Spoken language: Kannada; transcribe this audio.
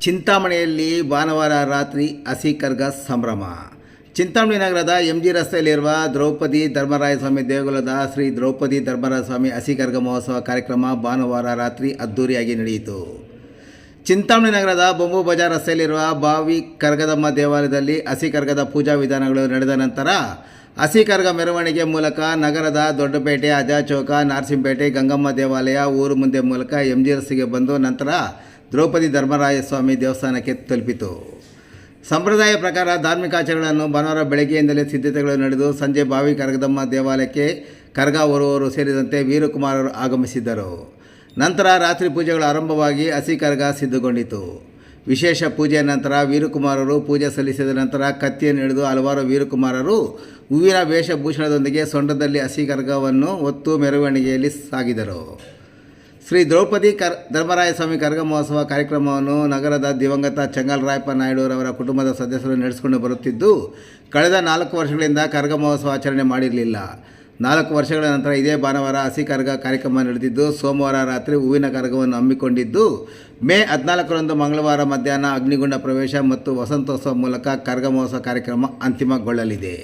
ಚಿಂತಾಮಣಿಯಲ್ಲಿ ಭಾನುವಾರ ರಾತ್ರಿ ಹಸಿ ಕರ್ಗ ಸಂಭ್ರಮ. ಚಿಂತಾಮಣಿ ನಗರದ ಎಂ ಜಿ ರಸ್ತೆಯಲ್ಲಿರುವ ದ್ರೌಪದಿ ಧರ್ಮರಾಯ ಸ್ವಾಮಿ ದೇಗುಲದ ಶ್ರೀ ದ್ರೌಪದಿ ಧರ್ಮರಾಯಸ್ವಾಮಿ ಹಸಿ ಕರ್ಗ ಮಹೋತ್ಸವ ಕಾರ್ಯಕ್ರಮ ಭಾನುವಾರ ರಾತ್ರಿ ಅದ್ದೂರಿಯಾಗಿ ನಡೆಯಿತು. ಚಿಂತಾಮಣಿ ನಗರದ ಬೊಂಬು ಬಜಾರ್ ರಸ್ತೆಯಲ್ಲಿರುವ ಬಾವಿ ಕರ್ಗದಮ್ಮ ದೇವಾಲಯದಲ್ಲಿ ಹಸಿ ಕರ್ಗದ ಪೂಜಾ ವಿಧಾನಗಳು ನಡೆದ ನಂತರ ಹಸಿ ಕರ್ಗ ಮೆರವಣಿಗೆ ಮೂಲಕ ನಗರದ ದೊಡ್ಡಪೇಟೆ ಅಜಾಚೌಕ ನಾರ್ಸಿಂಪೇಟೆ ಗಂಗಮ್ಮ ದೇವಾಲಯ ಊರು ಮುಂದೆ ಮೂಲಕ ಎಂ ಜಿ ರಸ್ತೆಗೆ ಬಂದು ನಂತರ ದ್ರೌಪದಿ ಧರ್ಮರಾಯ ಸ್ವಾಮಿ ದೇವಸ್ಥಾನಕ್ಕೆ ತಲುಪಿತು. ಸಂಪ್ರದಾಯ ಪ್ರಕಾರ ಧಾರ್ಮಿಕ ಆಚರಣೆಗಳನ್ನು ಭಾನುವಾರ ಬೆಳಗ್ಗೆಯಿಂದಲೇ ಸಿದ್ಧತೆಗಳು ನಡೆದು ಸಂಜೆ ಬಾವಿ ಕರಗದಮ್ಮ ದೇವಾಲಯಕ್ಕೆ ಕರಗ ಹೊರುವವರು ಸೇರಿದಂತೆ ವೀರಕುಮಾರರು ಆಗಮಿಸಿದ್ದರು. ನಂತರ ರಾತ್ರಿ ಪೂಜೆಗಳು ಆರಂಭವಾಗಿ ಹಸಿ ಕರಗ ಸಿದ್ಧಗೊಂಡಿತು. ವಿಶೇಷ ಪೂಜೆಯ ನಂತರ ವೀರಕುಮಾರರು ಪೂಜೆ ಸಲ್ಲಿಸಿದ ನಂತರ ಕತ್ತಿಯನ್ನು ಹಿಡಿದು ಹಲವಾರು ವೀರಕುಮಾರರು ಹೂವಿನ ವೇಷಭೂಷಣದೊಂದಿಗೆ ಸೊಂಡದಲ್ಲಿ ಹಸಿ ಕರಗವನ್ನು ಹೊತ್ತು ಮೆರವಣಿಗೆಯಲ್ಲಿ ಸಾಗಿದರು. ಶ್ರೀ ದ್ರೌಪದಿ ಕರ್, ಧರ್ಮರಾಯ ಸ್ವಾಮಿ ಕರ್ಗ ಮಹೋತ್ಸವ ಕಾರ್ಯಕ್ರಮವನ್ನು ನಗರದ ದಿವಂಗತ ಚಂಗಲ್ ರಾಯಪ್ಪ ನಾಯ್ಡುರವರ ಕುಟುಂಬದ ಸದಸ್ಯರು ನಡೆಸಿಕೊಂಡು ಬರುತ್ತಿದ್ದು, ಕಳೆದ ನಾಲ್ಕು ವರ್ಷಗಳಿಂದ ಕರ್ಗ ಮಹೋತ್ಸವ ಆಚರಣೆ ಮಾಡಿರಲಿಲ್ಲ. ನಾಲ್ಕು ವರ್ಷಗಳ ನಂತರ ಇದೇ ಭಾನುವಾರ ಹಸಿ ಕರ್ಗ ಕಾರ್ಯಕ್ರಮ ನಡೆದಿದ್ದು, ಸೋಮವಾರ ರಾತ್ರಿ ಹೂವಿನ ಕರ್ಗವನ್ನು ಹಮ್ಮಿಕೊಂಡಿದ್ದು, ಮೇ ಹದಿನಾಲ್ಕರಂದು ಮಂಗಳವಾರ ಮಧ್ಯಾಹ್ನ ಅಗ್ನಿಗುಂಡ ಪ್ರವೇಶ ಮತ್ತು ವಸಂತೋತ್ಸವ ಮೂಲಕ ಕರ್ಗ ಮಹೋತ್ಸವ ಕಾರ್ಯಕ್ರಮ ಅಂತಿಮಗೊಳ್ಳಲಿದೆ.